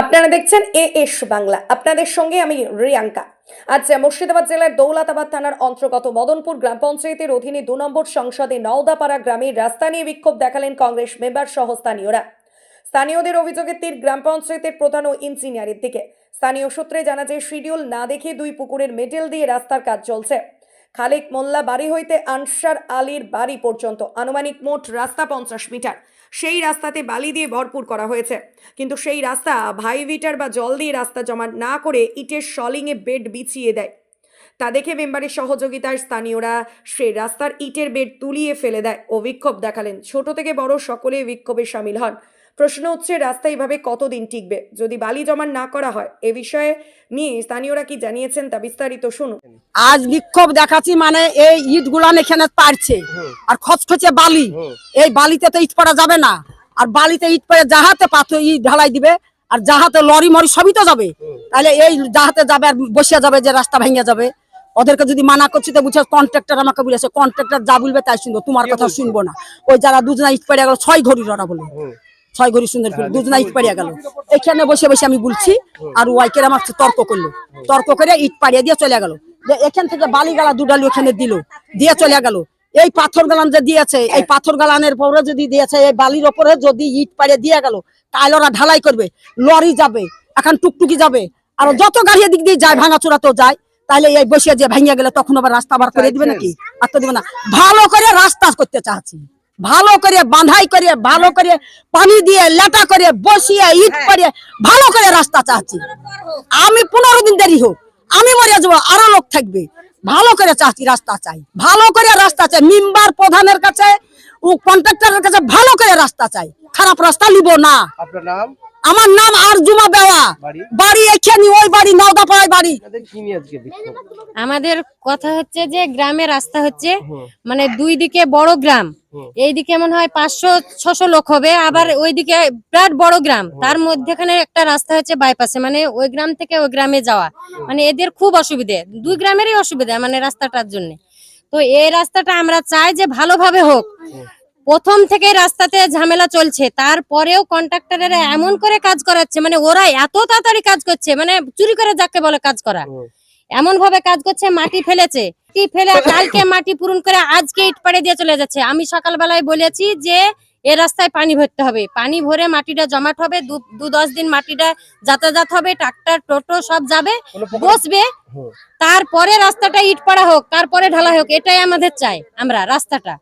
আপনারা দেখছেন A S Bangla. আপনাদের সঙ্গে আমি রিয়াঙ্কা। আজ মুর্শিদাবাদ জেলার দৌলতাবাদ থানার অন্তর্গত মদনপুর গ্রাম পঞ্চায়েতের অধীনে দু নম্বর সংসদে নওদাপাড়া গ্রামের রাস্তা নিয়ে বিক্ষোভ দেখালেন কংগ্রেস মেম্বার সহ স্থানীয়রা। স্থানীয়দের অভিযোগের তীর গ্রাম পঞ্চায়েতের প্রধান ও ইঞ্জিনিয়ারের দিকে। স্থানীয় সূত্রে জানা যায়, শিডিউল না দেখে দুই পুকুরের মেটেল দিয়ে রাস্তার কাজ চলছে। খালেক মোল্লা বাড়ি হইতে আনসার আলীর বাড়ি পর্যন্ত। আনুমানিক মোট রাস্তা পঞ্চাশ মিটার। সেই রাস্তাতে বালি দিয়ে ভরপুর করা হয়েছে। কিন্তু সেই রাস্তা ভাইভিটার বা জল দিয়ে রাস্তা জমা না করে ইটের শলিংয়ে বেড বিছিয়ে দেয়। তা দেখে মেম্বারের সহযোগিতায় স্থানীয়রা সে রাস্তার ইটের বেড তুলিয়ে ফেলে দেয়। ও বিক্ষোভ দেখালেন। ছোট থেকে বড় সকলে বিক্ষোভে সামিল হন। প্রশ্ন হচ্ছে রাস্তা এভাবে কতদিন টিকবে? যদি বালি জমা না করা হয় এ বিষয়ে নিয়ে স্থানীয়রা কি জানিয়েছেন তা বিস্তারিত শুনুন। আজ বিক্ষোভ দেখাচ্ছি মানে এই ইট গুলান এখানে পারছে। আর খচখচে বালি। এই বালিতে তো ইট পড়া যাবে না। আর বালিতে ইট পড়ে যাহাতে পাথর ইট ঢালাই দিবে আর যাহাতে লরি মরি সবই তো যাবে। তাহলে এই যাহাতে যাবে আর বসিয়া যাবে যে রাস্তা ভেঙে যাবে। ওদেরকে যদি মানা করছি তো বুঝে কন্ট্রাক্টর আমাকে বলেছে কন্ট্রাক্টর যা বলবে তাই শুনব তোমার কথা শুনব না। ওই যারা দুজনা ইট পড়ে গেল ছয় ঘড়ি ওরা বলে। ছয় ঘড়ি সুন্দর দুজনা ইট পাড়িয়া গেল। এখানে বসে বসে আমি বলছি আর ওয়াইকের আমার তর্ক করল। তর্ক করে ইট পাড়িয়ে দিয়ে চলে গেল। যে এখান থেকে বালি গালা দুডালি ওখানে দিল দিয়ে চলে গেল। এই পাথর গালান যে দিয়েছে এই পাথর গালানের পরে যদি দিয়েছে এই বালির ওপরে যদি ইট পাড়িয়ে দিয়ে গেল তাহলে ওরা ঢালাই করবে লরি যাবে এখন টুকটুকি যাবে আর যত গাড়ি দিক দিয়ে যায় ভাঙাচোরা তো যায় তাহলে এই বসিয়া যে ভেঙে গেলে তখন আবার রাস্তা বার করে দিবে নাকি? আর তো দিবে না। ভালো করে রাস্তা করতে চাচ্ছি। ভালো করে বাঁধাই করে ভালো করে পানি দিয়ে লেটা করে বসিয়ে ইট করে ভালো করে রাস্তা চাচ্ছি আমি পনেরো দিন দেরি হোক আমি মরে যাব আরও লোক থাকবে। ভালো করে চাচ্ছি রাস্তা চাই। ভালো করে রাস্তা চাই মেম্বার প্রধানের কাছে ও কন্ট্রাক্টরের কাছে ভালো করে রাস্তা চাই। খারাপ রাস্তা নিব না। আপনার নাম? আমার নাম আরজুমা বেওয়া। বাড়ি? বাড়ি এখানে ওই বাড়ি নওদাপাড়ায় বাড়ি। আপনাদের কি নিয়ে আজকে বিক্ষোভ আমাদের কথা হচ্ছে যে গ্রামের রাস্তা হচ্ছে মানে দুই দিকে বড় গ্রাম। এইদিকে মনে হয় পাঁচশো ছশো লোক হবে আবার ওইদিকে বিরাট বড় গ্রাম। তার মধ্যেখানে একটা রাস্তা হচ্ছে বাইপাসে মানে ওই গ্রাম থেকে ওই গ্রামে যাওয়া। মানে এদের খুব অসুবিধে দুই গ্রামেরই অসুবিধা মানে রাস্তাটার জন্য। তো এই রাস্তাটা আমরা চাই যে ভালোভাবে হোক। প্রথম থেকে রাস্তাতে ঝামেলা চলছে তারপরেও কন্ট্রাক্টরেরা এমন করে কাজ করাচ্ছে মানে ওরা এত তাড়াতাড়ি কাজ করছে মানে চুরি করে যাকে বলে কাজ করা। এমন ভাবে কাজ করছে মাটি ফেলেছে মাটি ফেলে কালকে মাটি পূরণ করে আজকে ইট পাড়ে দিয়ে চলে যাচ্ছে। আমি সকালবেলায় বলেছি যে এ রাস্তায় পানি ভরতে হবে। পানি ভরে মাটিটা জমাট হবে দু- দু দশ দিন মাটিটা যাতায়াত হবে ট্রাক্টর টোটো সব যাবে বসবে। তারপরে রাস্তাটা ইট পাড়া হোক তারপরে ঢালা হোক এটাই আমাদের চাই আমরা রাস্তাটা।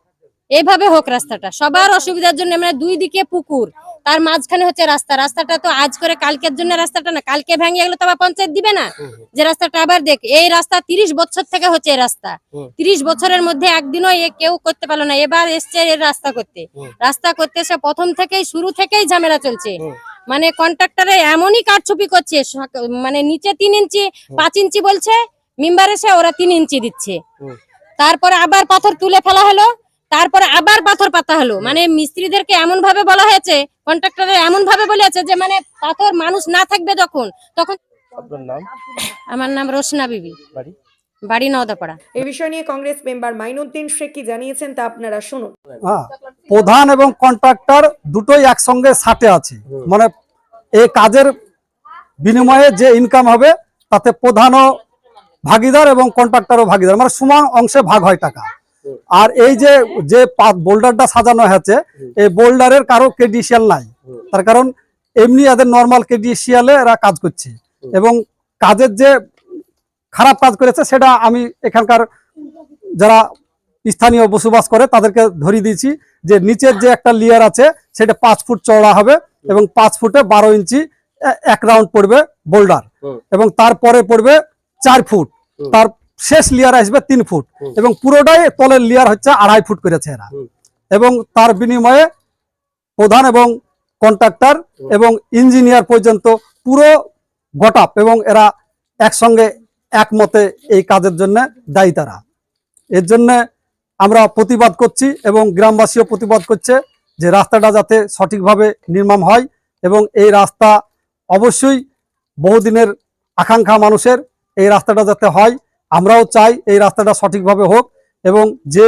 এইভাবে হোক রাস্তাটা। সবার অসুবিধার জন্য মানে দুই দিকে পুকুর তার মাঝখানে হচ্ছে রাস্তা। রাস্তাটা তো আজ করে কালকের জন্য রাস্তাটা না কালকে ভেঙে গেলে তো আবার পঞ্চায়েত দিবে না। যে রাস্তাটা আবার দেখ এই রাস্তা তিরিশ বছর থেকে হচ্ছে এই রাস্তা। তিরিশ বছরের মধ্যে একদিনও এ কেউ করতে পারল না এবার এসছে এর রাস্তা করতে। রাস্তা করতে সে প্রথম থেকেই শুরু থেকেই ঝামেলা চলছে। মানে কন্ট্রাক্টরে এমনই কারচুপি করছে মানে নিচে তিন ইঞ্চি পাঁচ ইঞ্চি বলছে মেম্বার এসে ওরা তিন ইঞ্চি দিচ্ছে। তারপরে আবার পাথর তুলে ফেলা হলো তারপরে আবার পাথর পাতা হলো। মানে মিস্ত্রিদেরকে এমন ভাবে বলা হয়েছে কন্ট্রাক্টরে এমন ভাবে বলেছে যে মানে পাথর মানুষ না থাকবে যখন তখন আমার নাম রোশনা বিবি। বাড়ি? বাড়ি নওদাপাড়া। এ বিষয় নিয়ে কংগ্রেস মেম্বার মাইনুদ্দিন শেখ কি জানিয়েছেন তা আপনারা শুনুন। হ্যাঁ প্রধান এবং কন্ট্রাক্টর দুটোই একসঙ্গে সাথে আছে। মানে এই কাজের বিনিময়ে যে ইনকাম হবে তাতে প্রধানও ভাগিদার এবং কন্ট্রাক্টরও ভাগিদার। মানে সমান অংশে ভাগ হয় টাকা। আর এই যে যে বোল্ডারটা সাজানো হয়েছে এই বোল্ডারের কারও ক্রেডিশিয়াল নাই। তার কারণ এমনি এদের নর্মাল ক্রেডিশিয়ালে এরা কাজ করছে। এবং কাজের যে খারাপ কাজ করেছে সেটা আমি এখানকার যারা স্থানীয় বসবাস করে তাদেরকে ধরিয়ে দিয়েছি যে নিচের যে একটা লেয়ার আছে সেটা পাঁচ ফুট চওড়া হবে এবং পাঁচ ফুটে বারো ইঞ্চি এক রাউন্ড পড়বে বোল্ডার। এবং তারপরে পড়বে চার ফুট। তার শেষ লেয়ার আসবে তিন ফুট। এবং পুরোটাই তলের লেয়ার হচ্ছে আড়াই ফুট করেছে এরা এবং তার বিনিময়ে প্রধান এবং কন্ট্রাক্টর এবং ইঞ্জিনিয়ার পর্যন্ত পুরো গটাপ এবং এরা একসঙ্গে একমতে এই কাজের জন্য দায়ী তারা। এর জন্যে আমরা প্রতিবাদ করছি এবং গ্রামবাসীও প্রতিবাদ করছে যে রাস্তাটা যাতে সঠিকভাবে নির্মাণ হয় এবং এই রাস্তা অবশ্যই বহুদিনের আকাঙ্ক্ষা মানুষের এই রাস্তাটা যাতে হয় আমরাও চাই এই রাস্তাটা সঠিকভাবে হোক এবং যে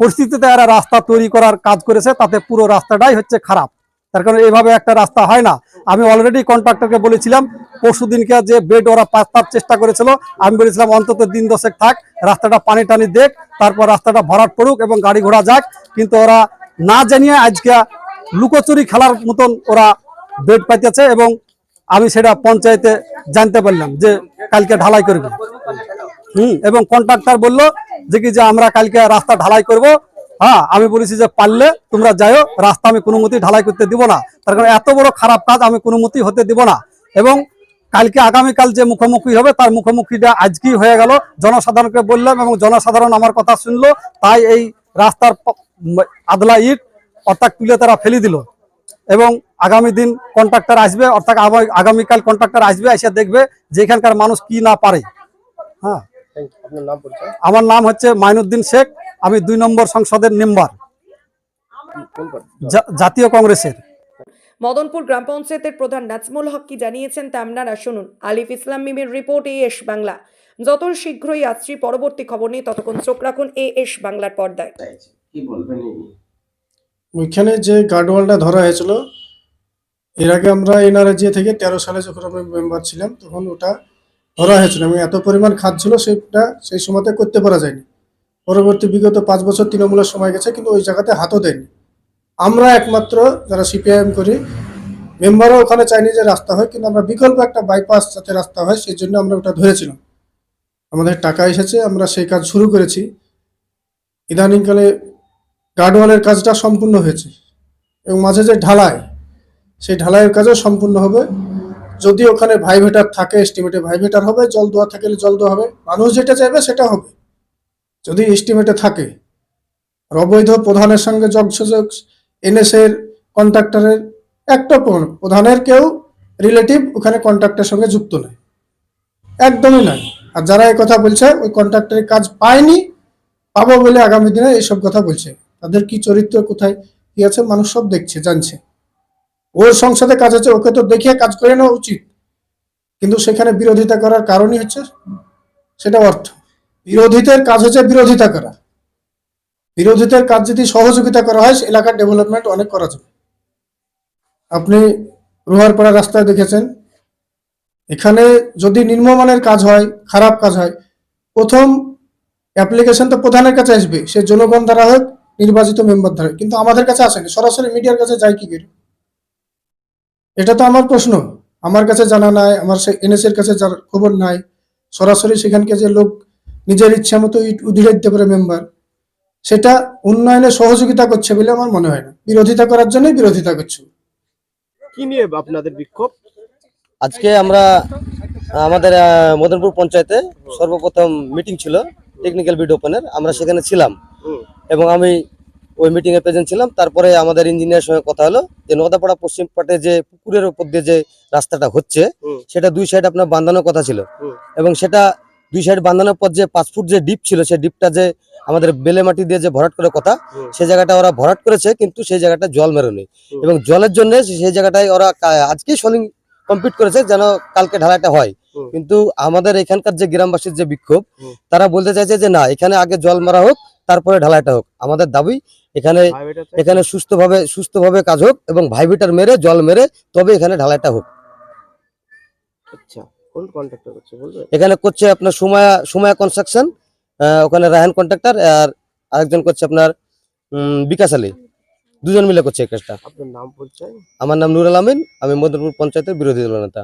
পরিস্থিতিতে এরা রাস্তা তৈরি করার কাজ করেছে, তাতে পুরো রাস্তাটাই হচ্ছে খারাপ। তার কারণে এইভাবে একটা রাস্তা হয় না। আমি অলরেডি কন্ট্রাক্টরকে বলেছিলাম, পরশু দিনকে যে বেড ওরা পাতার চেষ্টা করেছিল, আমি বলেছিলাম, অন্তত দিন দশেক থাক, রাস্তাটা পানি টানি দেখ, তারপর রাস্তাটা ভরাট পড়ুক এবং গাড়ি ঘোড়া যাক। কিন্তু ওরা না জানিয়ে আজকে লুকোচুরি খেলার মতন ওরা বেড পাইতেছে এবং আমি সেটা পঞ্চায়েতে জানতে পারলাম যে কালকে ঢালাই করবে। হুম, এবং কন্ট্রাক্টর বলল যে কি যে আমরা কালকে রাস্তা ঢালাই করব। হ্যাঁ আমি বলেছি যে পারলে তোমরা যাইও, রাস্তা আমি কোনো মতেই ঢালাই করতে দিব না। তার কারণে এত বড় খারাপ কাজ আমি কোনো মতেই হতে দিব না। এবং কালকে আগামীকাল যে মুখোমুখি হবে, তার মুখোমুখিটা আজকেই হয়ে গেল। জনসাধারণকে বললাম এবং জনসাধারণ আমার কথা শুনলো, তাই এই রাস্তার আদলা ইট অর্থাৎ তুলে তারা ফেলে দিল। এবং আগামী দিন কন্ট্রাক্টর আসবে, অর্থাৎ আগামী- আগামীকাল কন্ট্রাক্টর আসবে, এসে দেখবে যে এখানকার মানুষ কি না পারে। হ্যাঁ। আমার নাম হচ্ছে মাইনুদ্দিন শেখ। আমি দুই নম্বর সংসদের মেম্বার। জাতীয় কংগ্রেসের। মদনপুর গ্রাম পঞ্চায়েতের প্রধান নাজমুল হক কি জানিয়েছেন তা আপনারা শুনুন। আলিফ ইসলাম মিমের রিপোর্ট এ এস বাংলা। যত শীঘ্রই আসছি পরবর্তী খবর নিয়ে ততক্ষণ চোখ রাখুন এ এস বাংলার পর্দায়। কি বলবেন ওইখানে যে গার্ডওয়ালটা ধরা হয়েছিল এর আগে আমরা এনআরএজি থেকে তেরো সালে যখন আমি মেম্বার ছিলাম তখন ওটা ধরা হয়েছিল এবং এত পরিমাণ খাদ ছিল, সেটা সেই সময়তে করতে পারা যায়নি। পরবর্তী বিগত পাঁচ বছর তৃণমূলের সময় গেছে, কিন্তু ওই জায়গাতে হাতও দেয়নি। আমরা একমাত্র যারা সিপিআইএম করি, মেম্বারও ওখানে চাইনি যে রাস্তা হয়, কিন্তু আমরা বিকল্প একটা বাইপাস যাতে রাস্তা হয়, সেই জন্য আমরা ওটা ধরেছিলাম। আমাদের টাকা এসেছে, আমরা সেই কাজ শুরু করেছি। ইদানিংকালে গার্ডওয়ালের কাজটা সম্পূর্ণ হয়েছে। এবং মাঝে যে ঢালাই, সেই ঢালাইয়ের কাজও সম্পূর্ণ হবে। যদি ওখানে ভাইভেটার থাকে এস্টিমেটে ভাইভেটার হবে, জল দেওয়া থাকলে জল দেওয়া হবে, মানুষ যেটা চাইবে সেটা হবে। যদি এস্টিমেটে থাকে আর অবৈধ প্রধানের সঙ্গে যোগসযোগ এনএসের কন্ট্রাক্টরের একটা প্রধান- প্রধানের কেউ রিলেটিভ ওখানে কন্ট্রাক্টের সঙ্গে যুক্ত নেই একদমই নাই আর যারা এই কথা বলছে, ওই কন্ট্রাক্টরের কাজ পায়নি, পাবো বলে আগামী দিনে এইসব কথা বলছে। তাদের কি চরিত্র, কোথায় কি আছে, মানুষ সব দেখছে, জানছে। ওর সংসদে কাজ আছে ওকে তো দেখিয়ে কাজ করে নেওয়া উচিত। কিন্তু সেখানে বিরোধিতা করার কারণই হচ্ছে, সেটা অর্থ। বিরোধীদের কাজ হচ্ছে বিরোধিতা করা। বিরোধীদের কাজ যদি সহযোগিতা করা হয়, এলাকার ডেভেলপমেন্ট অনেক করা যাবে। আপনি রোহারপাড়া রাস্তায় দেখেছেন, এখানে যদি নিম্নমানের কাজ হয়, খারাপ কাজ হয়, প্রথম অ্যাপ্লিকেশন তো প্রধানের কাছে আসবে, সে জনগণ দ্বারা হোক, নির্বাচিত মেম্বার দ্বারা। কিন্তু আমাদের কাছে আসেনি, সরাসরি মিডিয়ার কাছে যায় কি করে? এটা তো আমার প্রশ্ন। আমার কাছে জানা নাই আমার সে এনএস এর কাছে যার খবর নাই। সরাসরি সেখানকে যে লোক নিজের ইচ্ছা মতো ইট দিতে পারে মেম্বার সেটা উন্নয়নে সহযোগিতা করছে বলে আমার মনে হয় না। বিরোধিতা করার জন্যই বিরোধিতা করছে। কি নিয়ে আপনাদের বিক্ষোভ? আজকে আমরা আমাদের মদনপুর পঞ্চায়েতে সর্বপ্রথম মিটিং ছিল টেকনিক্যাল বিড ওপেনের আমরা সেখানে ছিলাম। এবং আমি ওই মিটিং এ প্রেজেন্ট ছিলাম। তারপরে আমাদের ইঞ্জিনিয়ার সঙ্গে কথা হলো যে নদাপাড়া পশ্চিম পাটে যে পুকুরের উপর দিয়ে যে রাস্তাটা হচ্ছে সেটা দুই সাইড আপনার বাঁধানোর কথা ছিল। এবং সেটা দুই সাইড বাঁধানোর পর যে পাঁচ ফুট যে ডিপ ছিল সেই ডিপটা যে আমাদের বেলে মাটি দিয়ে যে ভরাট করার কথা সেই জায়গাটা ওরা ভরাট করেছে কিন্তু সেই জায়গাটা জল মেরোনি। এবং জলের জন্য সেই জায়গাটায় ওরা আজকেই সলিং কমপ্লিট করেছে যেন কালকে ঢালাইটা হয়। কিন্তু আমাদের এখানকার যে গ্রামবাসীর যে বিক্ষোভ তারা বলতে চাইছে যে না এখানে আগে জল মারা হোক তারপরে ঢালাইটা হোক। আমাদের দাবি এখানে? এখানে সুস্থভাবে সুস্থভাবে কাজ হোক এবং ভাইবিটার মেরে জল মেরে তবে এখানে ঢালাইটা হোক। আচ্ছা কোন কন্ট্রাক্টর করছে বলবে এখানে করছে আপনার সুমায়া সুমায়া কনস্ট্রাকশন ওখানে রায়হান কন্ট্রাক্টর আর আরেকজন করছে আপনার বিকাশ আলী। দুজন মিলে করছে এই কাজটা। আপনার নাম পরিচয়? আমার নাম নুরুল আমিন আমি মদনপুর পঞ্চায়েতের বিরোধী দল নেতা